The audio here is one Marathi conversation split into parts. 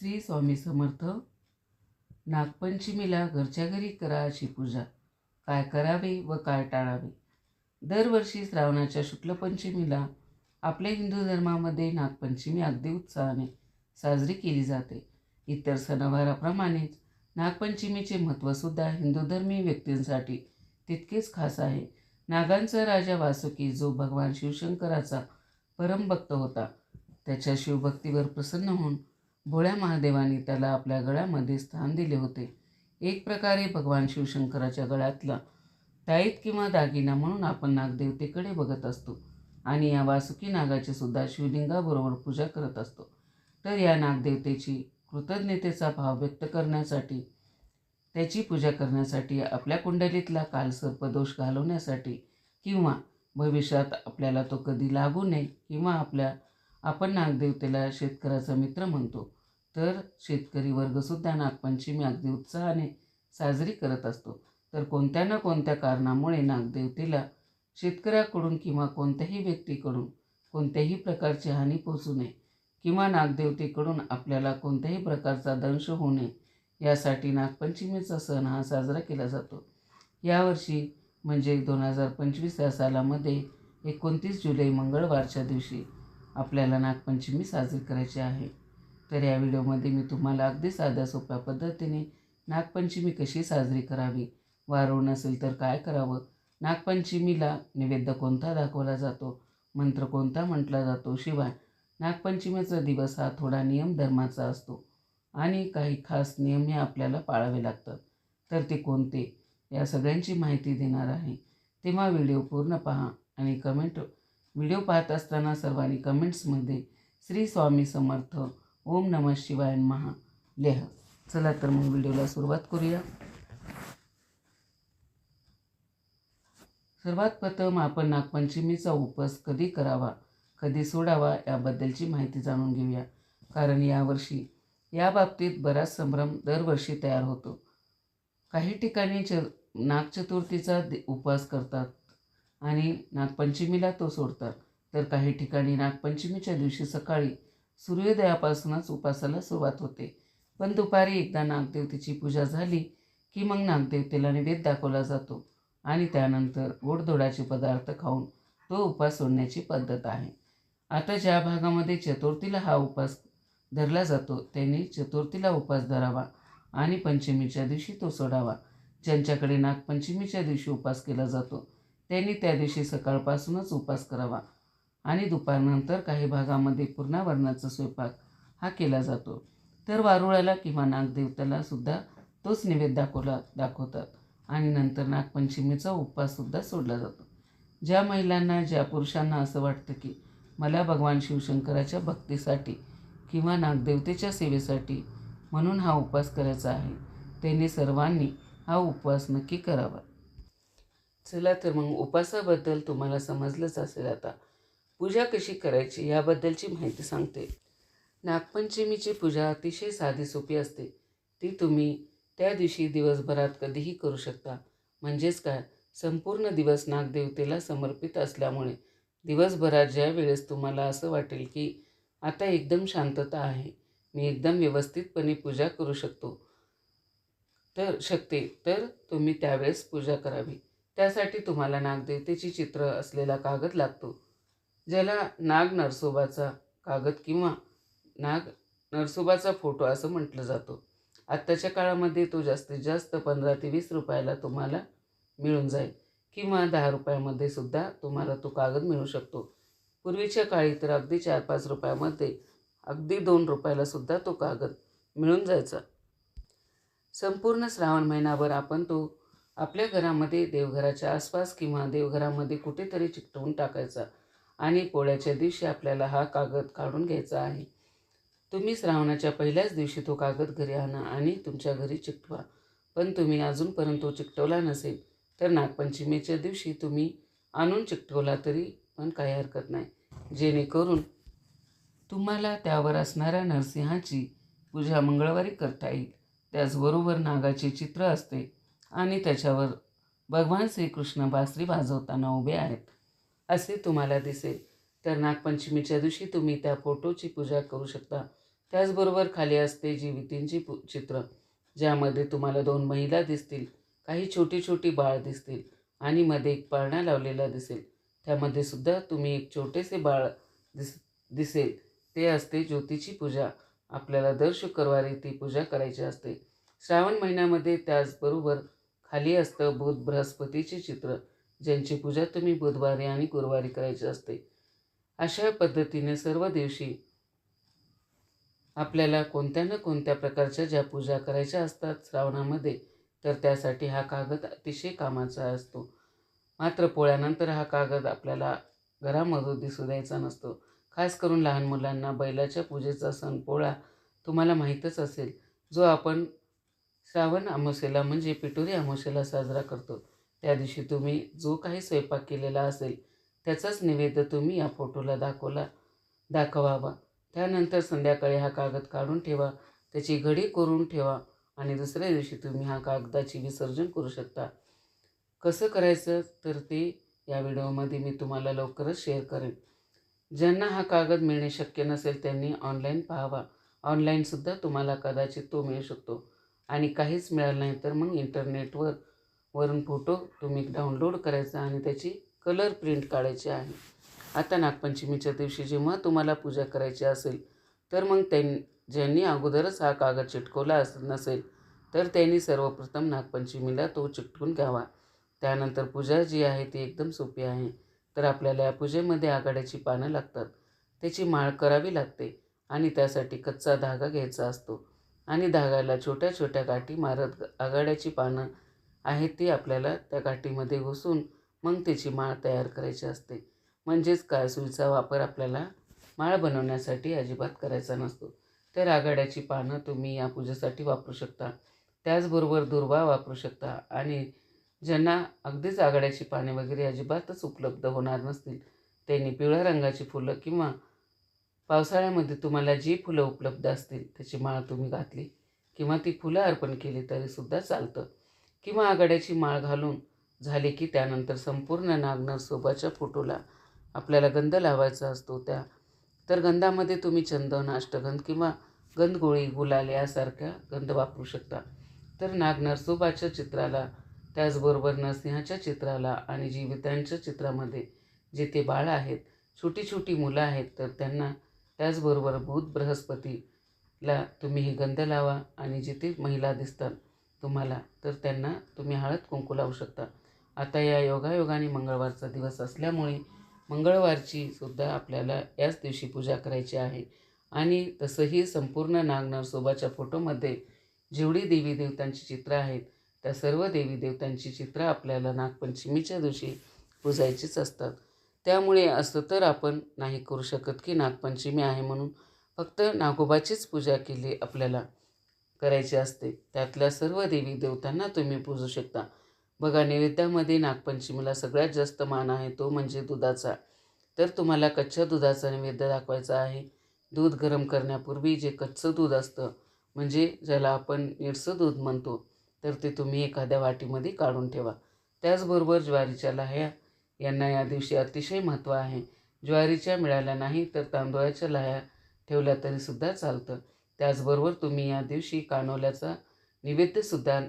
श्री स्वामी समर्थ. नागपंचमीला घरच्या घरी करा अशी पूजा. काय करावे व काय टाळावे? दरवर्षी श्रावणाच्या शुक्ल पंचमीला आपल्या हिंदू धर्मामध्ये नागपंचमी अगदी उत्साहाने साजरी केली जाते. इतर सणवाराप्रमाणेच नागपंचमीचे महत्त्वसुद्धा हिंदू धर्मीय व्यक्तींसाठी तितकेच खास आहे. नागांचा राजा वासुकी जो भगवान शिवशंकराचा परमभक्त होता त्याच्या शिवभक्तीवर प्रसन्न होऊन भोळ्या महादेवाने त्याला आपल्या गळ्यामध्ये स्थान दिले होते. एक प्रकारे भगवान शिवशंकराच्या गळ्यातला ताईत किंवा दागिना म्हणून आपण नागदेवतेकडे बघत असतो आणि या वासुकी नागाची सुद्धा शिवलिंगाबरोबर पूजा करत असतो. तर या नागदेवतेची कृतज्ञतेचा भाव व्यक्त करण्यासाठी त्याची पूजा करण्यासाठी आपल्या कुंडलीतला कालसर्पदोष घालवण्यासाठी किंवा भविष्यात आपल्याला तो कधी लागू नये किंवा आपल्या आपण नागदेवतेला शेतकऱ्याचा मित्र म्हणतो तर शेतकरी वर्गसुद्धा नागपंचमी अगदी उत्साहाने साजरी करत असतो. तर कोणत्या ना कोणत्या कारणामुळे नागदेवतेला शेतकऱ्याकडून किंवा कोणत्याही व्यक्तीकडून कोणत्याही प्रकारची हानी पोचू नये किंवा नागदेवतेकडून आपल्याला कोणत्याही प्रकारचा दंश होऊ नये यासाठी नागपंचमीचा सण हा साजरा केला जातो. यावर्षी म्हणजे दोन हजार पंचवीस या सालामध्ये एकोणतीस जुलै मंगळवारच्या दिवशी आपल्याला नागपंचमी साजरी करायची आहे. तर या व्हिडिओमध्ये मी तुम्हाला अगदी साध्या सोप्या पद्धतीने नागपंचमी कशी साजरी करावी वारूळ नसेल तर काय करावं नागपंचमीला नैवेद्य कोणता दाखवला जातो मंत्र कोणता म्हटला जातो शिवाय नागपंचमीचा दिवस हा थोडा नियम धर्माचा असतो आणि काही खास नियम हे आपल्याला पाळावे लागतात. तर ते कोणते या सगळ्यांची माहिती देणार आहे. तेव्हा व्हिडिओ पूर्ण पहा आणि कमेंट व्हिडिओ पाहत असताना सर्वांनी कमेंट्समध्ये श्री स्वामी समर्थ ओम नम शिवाय महा लेह. चला तर मग व्हिडिओला सुरुवात करूया. सर्वात प्रथम आपण नागपंचमीचा उपवास कधी करावा कधी सोडावा याबद्दलची माहिती जाणून घेऊया. कारण यावर्षी याबाबतीत बराच संभ्रम दरवर्षी तयार होतो. काही ठिकाणी च नागचतुर्थीचा उपवास करतात आणि नागपंचमीला तो सोडतात. तर काही ठिकाणी नागपंचमीच्या दिवशी सकाळी सूर्योदयापासूनच उपासाला सुरुवात होते. पण दुपारी एकदा नागदेवतेची पूजा झाली की मग नागदेवतेला नैवेद्य दाखवला जातो आणि त्यानंतर गोडधोडाचे पदार्थ खाऊन तो उपास सोडण्याची पद्धत आहे. आता ज्या भागामध्ये चतुर्थीला हा उपास धरला जातो त्यांनी चतुर्थीला उपास धरावा आणि पंचमीच्या दिवशी तो सोडावा. ज्यांच्याकडे नागपंचमीच्या दिवशी उपास केला जातो त्यांनी त्या दिवशी सकाळपासूनच उपास करावा. आणि दुपारनंतर काही भागामध्ये पूर्णावरणाचा स्वयंपाक हा केला जातो. तर वारुळाला किंवा नागदेवताला सुद्धा तोच नैवेद्य दाखवला दाखवतात. आणि नंतर नागपंचमीचा उपवाससुद्धा सोडला जातो. ज्या महिलांना ज्या पुरुषांना असं वाटतं की मला भगवान शिवशंकराच्या भक्तीसाठी किंवा नागदेवतेच्या सेवेसाठी म्हणून हा उपवास करायचा आहे त्यांनी सर्वांनी हा उपवास नक्की करावा. चला तर मग उपवासाबद्दल तुम्हाला समजलंच असेल आता. पूजा कशी करायची याबद्दलची माहिती सांगते. नागपंचमीची पूजा अतिशय साधी सोपी असते. ती तुम्ही त्या दिवशी दिवसभरात कधीही करू शकता. म्हणजेच काय? संपूर्ण दिवस नागदेवतेला समर्पित असल्यामुळे दिवसभरात ज्या वेळेस तुम्हाला असं वाटेल की आता एकदम शांतता आहे मी एकदम व्यवस्थितपणे पूजा करू शकतो तर शकते तर तुम्ही त्यावेळेस पूजा करावी. त्यासाठी तुम्हाला नागदेवतेची चित्र असलेला कागद लागतो. ज्याला नाग नरसोबाचा कागद किंवा नाग नरसोबाचा फोटो असं म्हटलं जातो. आत्ताच्या काळामध्ये तो जास्तीत जास्त पंधरा ते वीस रुपयाला तुम्हाला मिळून जाईल किंवा दहा रुपयामध्ये सुद्धा तुम्हाला तो कागद मिळू शकतो. पूर्वीच्या काळी तर अगदी चार पाच रुपयामध्ये अगदी दोन रुपयाला सुद्धा तो कागद मिळून जायचा. संपूर्ण श्रावण महिनाभर आपण तो आपल्या घरामध्ये देवघराच्या आसपास किंवा देवघरामध्ये कुठेतरी चिकटवून टाकायचा. आणि पोळ्याच्या दिवशी आपल्याला हा कागद काढून घ्यायचा आहे. तुम्ही श्रावणाच्या पहिल्याच दिवशी तो कागद घरी आणा आणि तुमच्या घरी चिकटवा. पण तुम्ही अजूनपर्यंत तो चिकटवला नसेल तर नागपंचमीच्या दिवशी तुम्ही आणून चिकटवला तरी पण काही हरकत नाही. जेणेकरून तुम्हाला त्यावर असणाऱ्या नरसिंहाची पूजा मंगळवारी करता येईल. त्याचबरोबर नागाचे चित्र असते आणि त्याच्यावर भगवान श्रीकृष्ण बासरी वाजवताना उभे आहेत. असे तुम्हाला दिसेल. तर नागपंचमीच्या दिवशी तुम्ही त्या फोटोची पूजा करू शकता. त्याचबरोबर खाली असते जीवितींची पु चित्र ज्यामध्ये तुम्हाला दोन महिला दिसतील काही छोटी छोटी बाळ दिसतील आणि मध्ये एक पाळणा लावलेला दिसेल. त्यामध्ये सुद्धा तुम्ही एक छोटेसे बाळ दिस दिसेल. ते असते ज्योतीची पूजा. आपल्याला दर शुक्रवारी ती पूजा करायची असते. श्रावण महिन्यामध्ये त्याचबरोबर खाली असतं बुध बृहस्पतीचे चित्र. ज्यांची पूजा तुम्ही बुधवारी आणि गुरुवारी करायची असते अशा पद्धतीने सर्व दिवशी आपल्याला कोणत्या ना कोणत्या प्रकारच्या ज्या पूजा करायच्या असतात श्रावणामध्ये तर त्यासाठी हा कागद अतिशय कामाचा असतो. मात्र पोळ्यानंतर हा कागद आपल्याला घरामधून दिसू द्यायचा नसतो. खास करून लहान मुलांना बैलाच्या पूजेचा सण पोळा तुम्हाला माहीतच असेल जो आपण श्रावण अमावस्येला म्हणजे पिटोरी अमावस्येला साजरा करतो. त्या दिवशी तुम्ही जो काही स्वयंपाक केलेला असेल त्याचाच निवेद्य तुम्ही या फोटोला दाखवला दाखवावा. त्यानंतर संध्याकाळी हा कागद काढून ठेवा त्याची घडी करून ठेवा आणि दुसऱ्या दिवशी तुम्ही हा कागदाची विसर्जन करू शकता. कसं करायचं? तर ते या व्हिडिओमध्ये मी तुम्हाला लवकरच शेअर करेन. ज्यांना हा कागद मिळणे शक्य नसेल त्यांनी ऑनलाईन पाहावा. ऑनलाईनसुद्धा तुम्हाला कदाचित तो मिळू शकतो. आणि काहीच मिळालं नाही तर मग इंटरनेटवर वरून फोटो तुम्ही डाउनलोड करायचा आणि त्याची कलर प्रिंट काढायची आहे. आता नागपंचमीच्या दिवशी जेव्हा तुम्हाला पूजा करायची असेल तर मग त्यां ज्यांनी अगोदरच हा कागद चिटकवला अस नसेल तर त्यांनी सर्वप्रथम नागपंचमीला तो चिटकून घ्यावा. त्यानंतर पूजा जी आहे ती एकदम सोपी आहे. तर आपल्याला या पूजेमध्ये आघाड्याची पानं लागतात. त्याची माळ करावी लागते आणि त्यासाठी कच्चा धागा घ्यायचा असतो. आणि धागाला छोट्या छोट्या गाठी मारत आघाड्याची पानं आहे ती आपल्याला त्या गाठीमध्ये घुसून मग त्याची माळ तयार करायची असते. म्हणजेच काय सुईचा वापर आपल्याला माळ बनवण्यासाठी अजिबात करायचा नसतो. तर आघाड्याची पानं तुम्ही या पूजेसाठी वापरू शकता. त्याचबरोबर दुर्वा वापरू शकता आणि ज्यांना अगदीच आघाड्याची पाने वगैरे अजिबातच उपलब्ध होणार नसतील त्यांनी पिवळ्या रंगाची फुलं किंवा पावसाळ्यामध्ये तुम्हाला जी फुलं उपलब्ध असतील त्याची माळ तुम्ही घातली किंवा ती फुलं अर्पण केली तरीसुद्धा चालतं. किंवा आघाड्याची माळ घालून झाली की त्यानंतर संपूर्ण नागनर सोबाच्या फोटोला आपल्याला गंध लावायचा असतो त्या. तर गंधामध्ये तुम्ही चंदन अष्टगंध किंवा गंधगोळी गुलाल यासारख्या गंध वापरू शकता. तर नाग नरसोबाच्या चित्राला त्याचबरोबर नरसिंहाच्या चित्राला आणि जीवितांच्या चित्रामध्ये जे ते बाळ आहेत छोटी छोटी मुलं आहेत तर त्यांना त्याचबरोबर बुध बृहस्पतीला तुम्ही ही गंध लावा आणि जिथे महिला दिसतात तुम्हाला. तर त्यांना तुम्ही हळद कुंकू लावू शकता. आता या योगायोगाने मंगळवारचा दिवस असल्यामुळे मंगळवारची सुद्धा आपल्याला याच दिवशी पूजा करायची आहे. आणि तसंही संपूर्ण नागनरसोबाच्या फोटोमध्ये जेवढी देवी देवतांची चित्रं आहेत त्या सर्व देवी देवतांची चित्रं आपल्याला नागपंचमीच्या दिवशी पुजायचीच असतात. त्यामुळे असं तर आपण नाही करू शकत की नागपंचमी आहे म्हणून. फक्त नागोबाचीच पूजा केली आपल्याला. करायची असते. त्यातल्या सर्व देवी देवतांना तुम्ही पूजू शकता. बघा नैवेद्यामध्ये नागपंचमीला सगळ्यात जास्त मान आहे तो म्हणजे दुधाचा. तर तुम्हाला कच्च्या दुधाचा नैवेद्य दाखवायचा आहे. दूध गरम करण्यापूर्वी जे कच्चं दूध असतं म्हणजे ज्याला आपण निडसं दूध म्हणतो तर ते तुम्ही एखाद्या वाटीमध्ये काढून ठेवा. त्याचबरोबर ज्वारीच्या लाह्या यांना या दिवशी अतिशय महत्त्व आहे. ज्वारीच्या मिळाल्या नाही तर तांदूळाच्या लाह्या ठेवल्या तरीसुद्धा चालतं. त्याचबरोबर तुम्ही या दिवशी कानोल्याचा नैवेद्यसुद्धा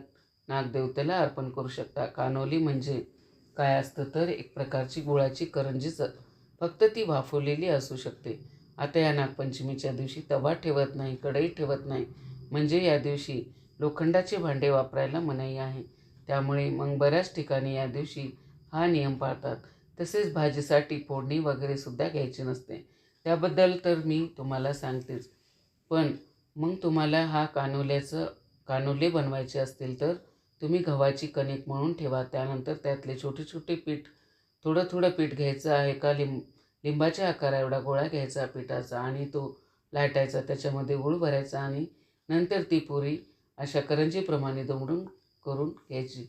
नागदेवतेला अर्पण करू शकता. कानोली म्हणजे काय असतं तर एक प्रकारची गुळाची करंजीच फक्त ती वाफवलेली असू शकते. आता या नागपंचमीच्या दिवशी तवा ठेवत नाही कढई ठेवत नाही. म्हणजे या दिवशी लोखंडाचे भांडे वापरायला मनाई आहे. त्यामुळे मग बऱ्याच ठिकाणी या दिवशी हा नियम पाळतात. तसेच भाजीसाठी फोडणी वगैरेसुद्धा घ्यायची नसते. त्याबद्दल तर मी तुम्हाला सांगतेच. पण मग तुम्हाला हा कानोल्याचं कानोले बनवायचे असतील तर तुम्ही गव्हाची कणिक म्हणून ठेवा. त्यानंतर त्यातले छोटे छोटे पीठ थोडं थोडं पीठ घ्यायचं आहे का? लिंब लिंबाच्या आकारा एवढा गोळा घ्यायचा पिठाचा आणि तो लाटायचा त्याच्यामध्ये गुळ भरायचा आणि नंतर ती पुरी अशा करंजीप्रमाणे दमडून करून घ्यायची.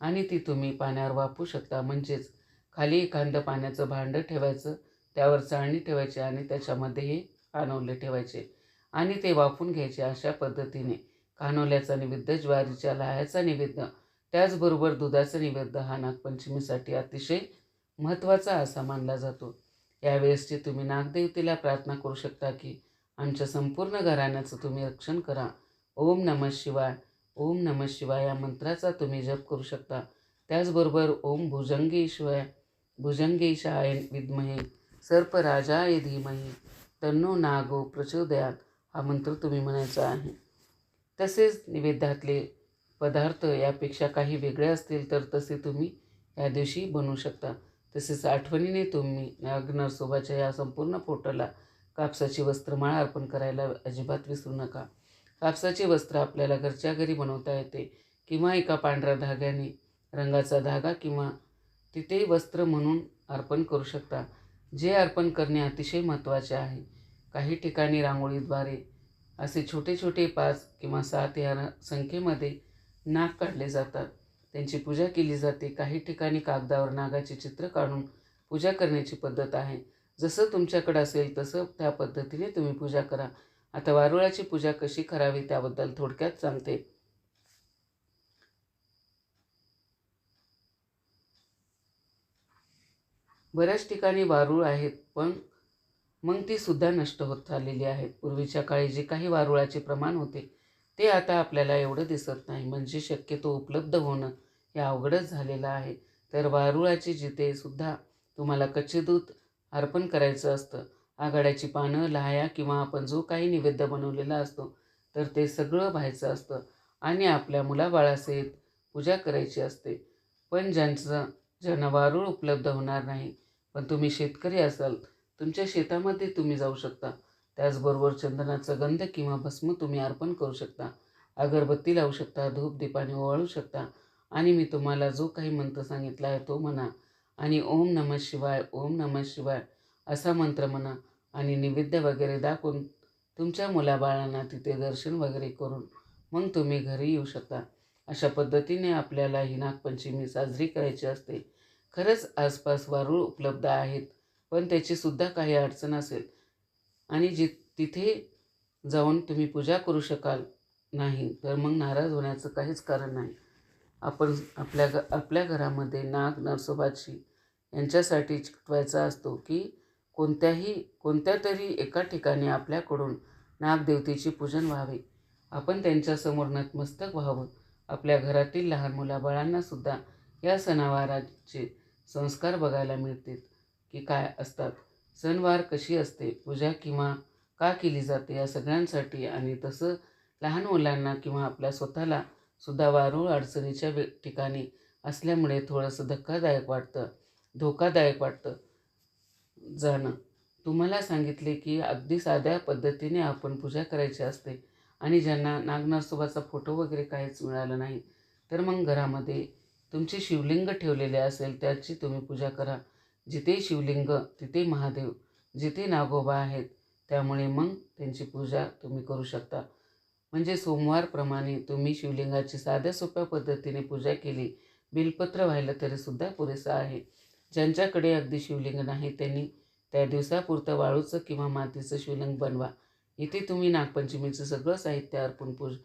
आणि ती तुम्ही पाण्यावर वापरू शकता. म्हणजेच खाली एखादं पाण्याचं भांडं ठेवायचं त्यावर चाळणी ठेवायची आणि त्याच्यामध्ये हे कानवले ठेवायचे. आणि ते वाफून घ्यायचे अशा पद्धतीने. कानोल्याचा निवेद्य ज्वारीच्या लाह्याचा निवेद्य त्याचबरोबर दुधाचा निवेद्य हा नागपंचमीसाठी अतिशय महत्त्वाचा असा मानला जातो. यावेळेसची तुम्ही नागदेवतेला प्रार्थना करू शकता की आमच्या संपूर्ण घराण्याचं तुम्ही रक्षण करा. ओम नमः शिवाय. ओम नमः शिवाय या मंत्राचा तुम्ही जप करू शकता. त्याचबरोबर ओम भुजंगेश्वर भुजंगेशाय विद्महे. सर्पराजाय धीमही. तन्नो नागो प्रचोदयात. हा मंत्र तुम्ही म्हणायचा आहे. तसेच निवेद्यातले पदार्थ यापेक्षा काही वेगळे असतील तर तसे तुम्ही या दिवशी बनवू शकता. तसेच आठवणीने तुम्ही नरसोबाच्या या संपूर्ण फोटोला कापसाची वस्त्रमाळा अर्पण करायला अजिबात विसरू नका. कापसाचे वस्त्र आपल्याला घरच्या घरी बनवता येते किंवा एका पांढऱ्या धाग्याने रंगाचा धागा किंवा तिथे वस्त्र म्हणून अर्पण करू शकता जे अर्पण करणे अतिशय महत्त्वाचे आहे. काही ठिकाणी रांगोळीद्वारे असे छोटे छोटे पाच किंवा सात या संख्येमध्ये नाग काढले जातात. त्यांची पूजा केली जाते. काही ठिकाणी कागदावर नागाचे चित्र काढून पूजा करण्याची पद्धत आहे. जसं तुमच्याकडं असेल तसं त्या पद्धतीने तुम्ही पूजा करा. आता वारुळाची पूजा कशी करावी त्याबद्दल थोडक्यात सांगते. बऱ्याच ठिकाणी वारूळ आहेत पण मग ती सुद्धा नष्ट होत चाललेली आहेत पूर्वीच्या काळी जे काही वारुळाचे प्रमाण होते ते आता आपल्याला एवढं दिसत नाही. म्हणजे शक्यतो उपलब्ध होणं हे अवघडच झालेलं आहे. तर वारुळाची जिथे सुद्धा तुम्हाला कच्चे दूध अर्पण करायचं असतं आघाड्याची पानं लहाया किंवा आपण जो काही निवेद्य बनवलेला असतो तर ते सगळं व्हायचं असतं आणि आपल्या मुलाबाळासहित पूजा करायची असते. पण ज्यांचं ज्यांना वारूळ उपलब्ध होणार नाही पण तुम्ही शेतकरी असाल तुमच्या शेतामध्ये तुम्ही जाऊ शकता. त्याचबरोबर चंदनाचा गंध किंवा भस्म तुम्ही अर्पण करू शकता. अगरबत्ती लावू शकता धूप दीपाने ओवाळू शकता. आणि मी तुम्हाला जो काही मंत्र सांगितला आहे तो म्हणा. आणि ओम नमः शिवाय ओम नमः शिवाय असा मंत्र म्हणा. आणि निवेद्य वगैरे दाखवून तुमच्या मुलाबाळांना तिथे दर्शन वगैरे करून मग तुम्ही घरी येऊ शकता. अशा पद्धतीने आपल्याला ही नागपंचमी साजरी करायची असते. खरंच आसपास वारूळ उपलब्ध आहेत. पण त्याचीसुद्धा काही अडचण असेल. आणि जि तिथे जाऊन तुम्ही पूजा करू शकाल नाही तर मग नाराज होण्याचं काहीच कारण नाही. आपण आपल्या ग आपल्या घरामध्ये नाग नरसोबाची यांच्यासाठी चिकटवायचा असतो की कोणत्याही कोणत्या तरी एका ठिकाणी आपल्याकडून नागदेवतेची पूजन व्हावे. आपण त्यांच्यासमोर नतमस्तक व्हावं. आपल्या घरातील लहान मुलाबाळांनासुद्धा या सणावाराचे संस्कार बघायला मिळतील. की काय असतात? सणवार कशी असते? पूजा किंवा का केली जाते? या सगळ्यांसाठी आणि तसं लहान मुलांना किंवा आपल्या स्वतःला सुद्धा वारूळ अडचणीच्या वे ठिकाणी असल्यामुळे थोडंसं धक्कादायक वाटतं धोकादायक वाटतं जाणं. तुम्हाला सांगितले की अगदी साध्या पद्धतीने आपण पूजा करायची असते आणि ज्यांना नागनासोबाचा फोटो वगैरे काहीच मिळालं नाही तर मग घरामध्ये तुमचे शिवलिंग ठेवलेले असेल त्याची तुम्ही पूजा करा. जिथे शिवलिंग तिथे महादेव जिथे नागोबा आहेत त्यामुळे मग त्यांची पूजा तुम्ही करू शकता. म्हणजे सोमवारप्रमाणे तुम्ही शिवलिंगाची साध्या सोप्या पद्धतीने पूजा केली बिलपत्र व्हायला तरीसुद्धा पुरेसं आहे. ज्यांच्याकडे अगदी शिवलिंग नाही त्यांनी त्या दिवसापुरतं वाळूचं किंवा मातीचं शिवलिंग बनवा. इथे तुम्ही नागपंचमीचं सगळं साहित्य अर्पण पूज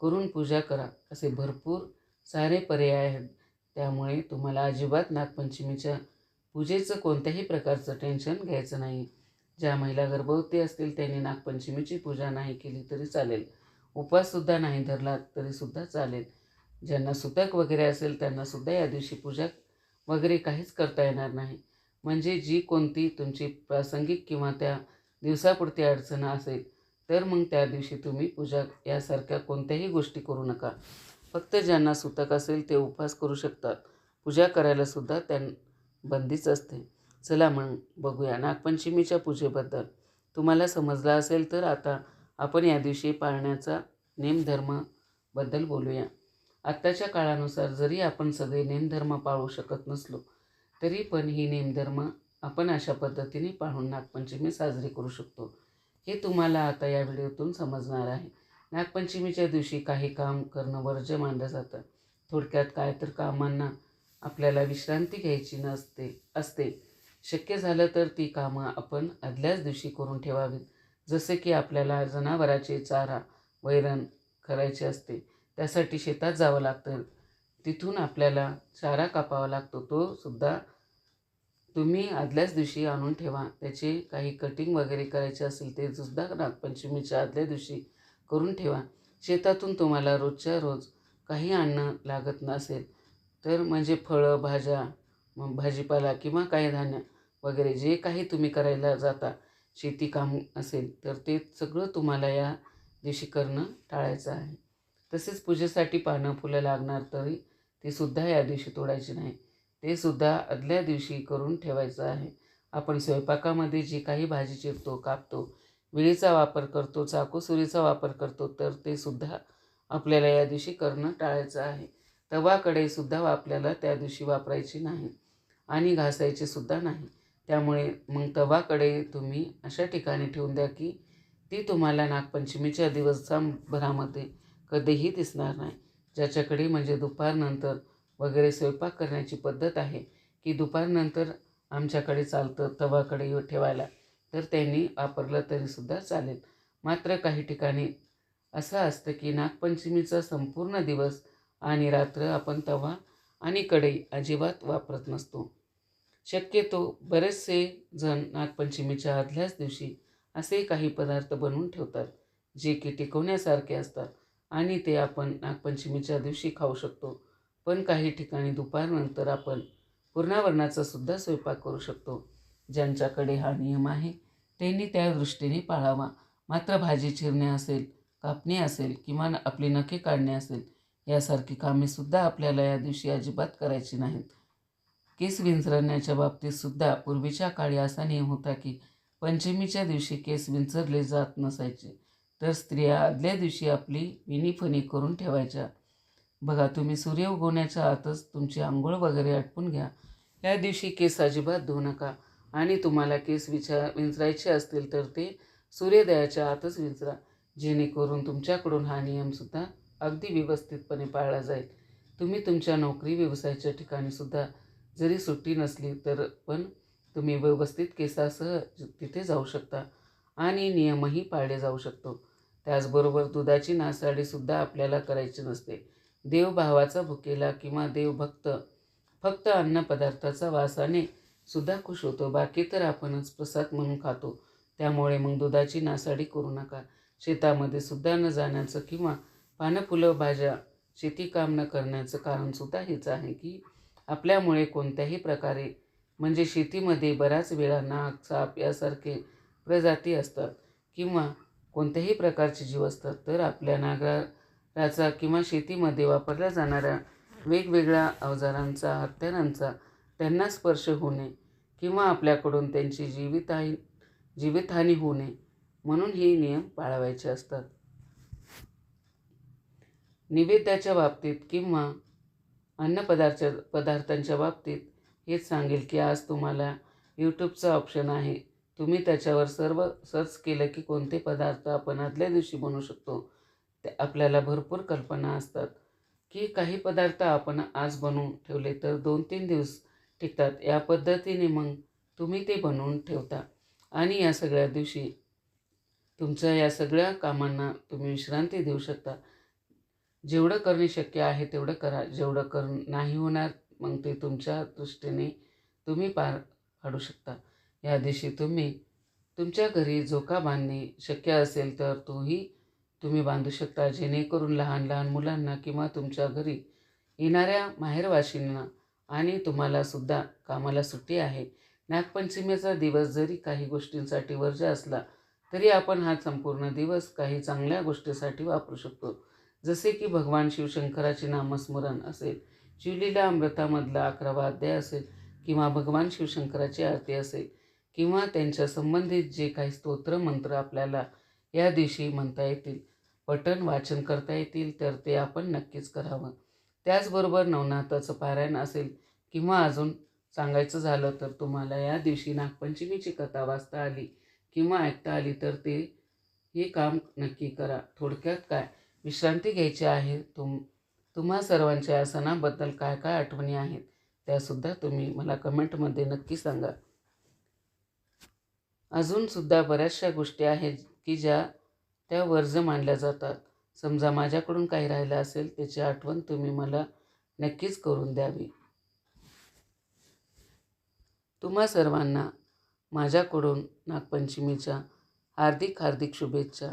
करून पूजा करा. असे भरपूर सारे पर्याय आहेत. त्यामुळे तुम्हाला अजिबात नागपंचमीच्या पूजेचं कोणत्याही प्रकारचं टेन्शन घ्यायचं नाही. ज्या महिला गर्भवती असतील त्यांनी नागपंचमीची पूजा नाही केली तरी चालेल. उपवाससुद्धा नाही धरला तरीसुद्धा चालेल. ज्यांना सुतक वगैरे असेल त्यांनासुद्धा या दिवशी पूजा वगैरे काहीच करता येणार नाही. म्हणजे जी कोणती तुमची प्रासंगिक किंवा त्या दिवसापुरती अडचण असेल तर मग त्या दिवशी तुम्ही पूजा यासारख्या कोणत्याही गोष्टी करू नका. फक्त ज्यांना सुतक असेल ते उपवास करू शकतात. पूजा करायलासुद्धा त्यां बंदीच असते. चला मग बघूया. नागपंचमीच्या पूजेबद्दल. तुम्हाला समजलं असेल तर आता आपण या दिवशी पाळण्याचा नेमधर्मबद्दल बोलूया. आत्ताच्या काळानुसार जरी आपण सगळे नेमधर्म पाळू शकत नसलो तरी पण ही नेमधर्म आपण अशा पद्धतीने पाळून नागपंचमी साजरी करू शकतो. हे तुम्हाला आता या व्हिडिओतून समजणार आहे. नागपंचमीच्या दिवशी काही काम करणं वर्ज्य मानलं जातं. थोडक्यात काय तर कामांना आपल्याला विश्रांती घ्यायची नसते असते. शक्य झालं तर ती कामं आपण आदल्याच दिवशी करून ठेवावीत. जसे की आपल्याला जनावराचे चारा वैरण करायचे असते त्यासाठी शेतात जावं लागतं. तिथून आपल्याला चारा कापावा लागतो तो सुद्धा तुम्ही आदल्याच दिवशी आणून ठेवा. त्याचे काही कटिंग वगैरे करायचे असेल ते सुद्धा नागपंचमीच्या आदल्या दिवशी करून ठेवा. शेतातून तुम्हाला रोजच्या रोज काही आणणं लागत नसेल तर म्हणजे फळं भाज्या मग भाजीपाला किंवा काही धान्य वगैरे जे काही तुम्ही करायला जाता शेती काम असेल तर ते सगळं तुम्हाला या दिवशी करणं टाळायचं आहे. तसेच पूजेसाठी पानं फुलं लागणार तरी ते सुद्धा या दिवशी तोडायची नाही. ते सुद्धा आदल्या दिवशी करून ठेवायचं आहे. आपण स्वयंपाकामध्ये जी काही भाजी चिरतो कापतो विळीचा वापर करतो चाकूसुरीचा वापर करतो तर ते सुद्धा आपल्याला या दिवशी करणं टाळायचं आहे. तवा कढईसुद्धा आपल्याला त्या दिवशी वापरायची नाही आणि घासायची सुद्धा नाही. त्यामुळे मग तवा कढई तुम्ही अशा ठिकाणी ठेवून द्या की ती तुम्हाला नागपंचमीच्या दिवसाभरामध्ये कधीही दिसणार नाही. ज्याच्याकडे म्हणजे दुपारनंतर वगैरे स्वयंपाक करण्याची पद्धत आहे की दुपारनंतर आमच्याकडे चालतं तवा कढई ठेवायला तर त्यांनी वापरलं तरीसुद्धा चालेल. मात्र काही ठिकाणी असं असतं की नागपंचमीचा संपूर्ण दिवस आणि रात्र आपण तवा आणि कढई अजिबात वापरत नसतो. शक्यतो बरेचसे जण नागपंचमीच्या आदल्याच दिवशी असे काही पदार्थ बनवून ठेवतात जे की टिकवण्यासारखे असतात आणि ते आपण नागपंचमीच्या दिवशी खाऊ शकतो. पण काही ठिकाणी दुपारनंतर आपण पूर्णावरणाचा सुद्धा स्वयंपाक करू शकतो. ज्यांच्याकडे हा नियम आहे त्यांनी त्या दृष्टीने पाळावा. मात्र भाजी चिरणे असेल कापणे असेल किंवा आपली नखे काढणे असेल यासारखी कामेसुद्धा आपल्याला या दिवशी अजिबात करायची नाहीत. केस विंचरण्याच्या बाबतीत सुद्धा पूर्वीच्या काळी असा नियम होता की पंचमीच्या दिवशी केस विंचरले जात नसायचे तर स्त्रिया आदल्या दिवशी आपली विनीफणी करून ठेवायच्या. बघा तुम्ही सूर्य उगवण्याच्या आतच तुमची आंघोळ वगैरे आटपून घ्या. या दिवशी केस अजिबात धुऊ नका. आणि तुम्हाला केस विचार विंचरायचे असतील तर ते सूर्योदयाच्या आतच विंचरा. जेणेकरून तुमच्याकडून हा नियमसुद्धा अगदी व्यवस्थितपणे पाळला जाईल. तुम्ही तुमच्या नोकरी व्यवसायाच्या ठिकाणीसुद्धा जरी सुट्टी नसली तर पण तुम्ही व्यवस्थित केसासह तिथे जाऊ शकता आणि नियमही पाळले जाऊ शकतो. त्याचबरोबर दुधाची नासाडीसुद्धा आपल्याला करायची नसते. देवभावाचा भुकेला किंवा देवभक्त फक्त अन्नपदार्थाचा वासाने सुद्धा खुश होतो. बाकी तर आपणच प्रसाद म्हणून खातो. त्यामुळे मग दुधाची नासाडी करू नका. शेतामध्ये सुद्धा न जाण्याचं किंवा पानं फुलं भाज्या शेतीकाम न करण्याचं कारणसुद्धा हेच आहे की आपल्यामुळे कोणत्याही प्रकारे म्हणजे शेतीमध्ये बऱ्याच वेळा नाग साप यासारखे प्रजाती असतात किंवा कोणत्याही प्रकारचे जीव असतात तर आपल्या नागराचा किंवा शेतीमध्ये वापरल्या जाणाऱ्या वेगवेगळ्या अवजारांचा हत्यारांचा त्यांना स्पर्श होणे किंवा आपल्याकडून त्यांची जीवितहानी जीवितहानी होणे म्हणून हे नियम पाळावायचे असतात. निवेद्याच्या बाबतीत किंवा अन्नपदार्थ पदार्थांच्या बाबतीत हेच सांगेल की आज तुम्हाला यूट्यूबचा ऑप्शन आहे. तुम्ही त्याच्यावर सर्व सर्च केलं की कोणते पदार्थ आपण आदल्या दिवशी बनवू शकतो. ते आपल्याला भरपूर कल्पना असतात की काही पदार्थ आपण आज बनवून ठेवले तर दोन तीन दिवस टिकतात. या पद्धतीने मग तुम्ही ते बनवून ठेवता. आणि या सगळ्या दिवशी तुमच्या या सगळ्या कामांना तुम्ही विश्रांती देऊ शकता. जेवढं करणे शक्य आहे तेवढं करा. जेवढं कर नाही होणार मग ते तुमच्या दृष्टीने तुम्ही पार पाडू शकता. या दिवशी तुम्ही तुमच्या घरी झोका बांधणे शक्य असेल तर तोही तुम्ही बांधू शकता. जेणेकरून लहान लहान मुलांना किंवा तुमच्या घरी येणाऱ्या माहेरवाशींना आणि तुम्हालासुद्धा कामाला सुट्टी आहे. नागपंचमीचा दिवस जरी काही गोष्टींसाठी वर्ज असला तरी आपण हा संपूर्ण दिवस काही चांगल्या गोष्टीसाठी वापरू शकतो. जसे की भगवान शिवशंकराचे नामस्मरण असेल शिवलीला अमृतामधला अकरावा अध्याय असेल किंवा भगवान शिवशंकराची आरती असेल किंवा त्यांच्या संबंधित जे काही स्तोत्र मंत्र आपल्याला या दिवशी म्हणता येतील पठण वाचन करता येतील तर ते आपण नक्कीच करावं. त्याचबरोबर नवनाथाचं पारायण असेल किंवा अजून सांगायचं झालं तर तुम्हाला या दिवशी नागपंचमीची कथा वाचता आली किंवा ऐकता आली तर ते हे काम नक्की करा. थोडक्यात काय? विश्रांती घ्यायची आहे. तुम तुम्हा सर्वांच्या आसनाबद्दल काय काय आठवणी आहेत त्यासुद्धा तुम्ही मला कमेंटमध्ये नक्की सांगा. अजूनसुद्धा बऱ्याचशा गोष्टी आहेत की ज्या त्या वर्ज मानल्या जातात. समजा माझ्याकडून काही राहिलं असेल त्याची आठवण तुम्ही मला नक्कीच करून द्यावी. तुम्हा सर्वांना माझ्याकडून नागपंचमीच्या हार्दिक हार्दिक शुभेच्छा.